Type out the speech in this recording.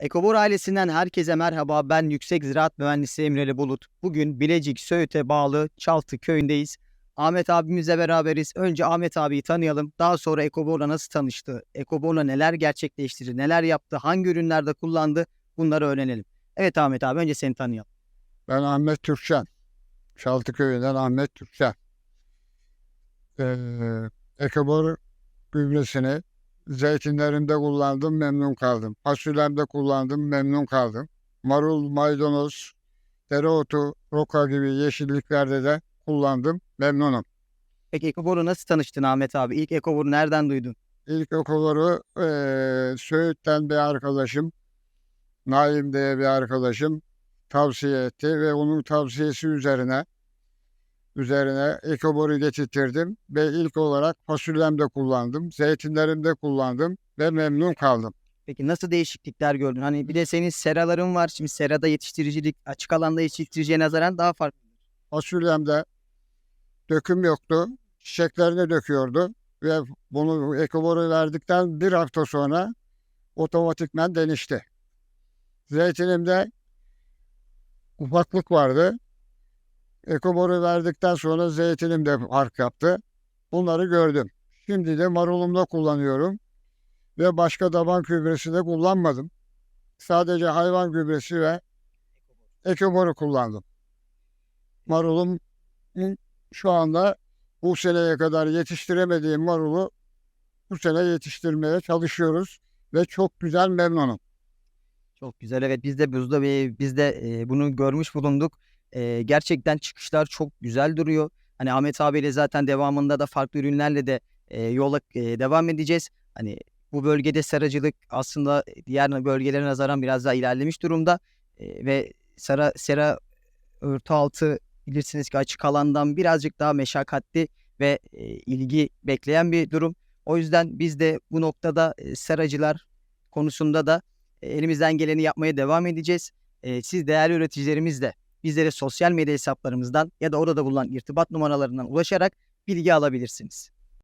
Ekobor ailesinden herkese merhaba. Ben Yüksek Ziraat Mühendisi Emreli Bulut. Bugün Bilecik Söğüt'e bağlı Çaltı köyündeyiz. Ahmet abimizle beraberiz. Önce Ahmet abiyi tanıyalım. Daha sonra Ekobor'la nasıl tanıştı? Ekobor'la neler gerçekleştirdi? Neler yaptı? Hangi ürünlerde kullandı? Bunları öğrenelim. Evet Ahmet abi önce seni tanıyalım. Ben Ahmet Türkçen. Çaltıköy'den Ahmet Türkçen. Ee, Ekobor gübresini zeytinlerimde kullandım, memnun kaldım. Fasulyemde kullandım, memnun kaldım. Marul, maydanoz, dereotu, roka gibi yeşilliklerde de kullandım, memnunum. Peki Ekobor'la nasıl tanıştın Ahmet abi? İlk Ekobor'u nereden duydun? İlk Ekobor'u eee Söğüt'ten bir arkadaşım, Naim diye bir arkadaşım tavsiye etti ve onun tavsiyesi üzerine üzerine ekoboru getirttirdim ve ilk olarak fasulyemde kullandım, zeytinlerimde kullandım ve memnun kaldım. Peki nasıl değişiklikler gördün? Hani bir de senin seraların var. Şimdi serada yetiştiricilik açık alanda yetiştiriciye nazaran daha farklı. Fasulyemde döküm yoktu, çiçeklerini döküyordu ve bunu ekoboru verdikten bir hafta sonra otomatikmen denişti. Zeytinimde ufaklık vardı. Ekoboru verdikten sonra zeytinim de fark yaptı. Bunları gördüm. Şimdi de marulumda kullanıyorum. Ve başka daban gübresi de kullanmadım. Sadece hayvan gübresi ve ekoboru kullandım. Marulum şu anda bu seneye kadar yetiştiremediğim marulu bu sene yetiştirmeye çalışıyoruz ve çok güzel memnunum. Çok güzel. Evet biz de buzda ve biz de bunu görmüş bulunduk. E, gerçekten çıkışlar çok güzel duruyor. Hani Ahmet abiyle zaten devamında da farklı ürünlerle de e, yola e, devam edeceğiz. Hani bu bölgede seracılık aslında diğer bölgelere nazaran biraz daha ilerlemiş durumda. E, ve sera, sera örtü altı bilirsiniz ki açık alandan birazcık daha meşakkatli ve e, ilgi bekleyen bir durum. O yüzden biz de bu noktada e, seracılar konusunda da e, elimizden geleni yapmaya devam edeceğiz. E, siz değerli üreticilerimiz de bizlere sosyal medya hesaplarımızdan ya da orada bulunan irtibat numaralarından ulaşarak bilgi alabilirsiniz.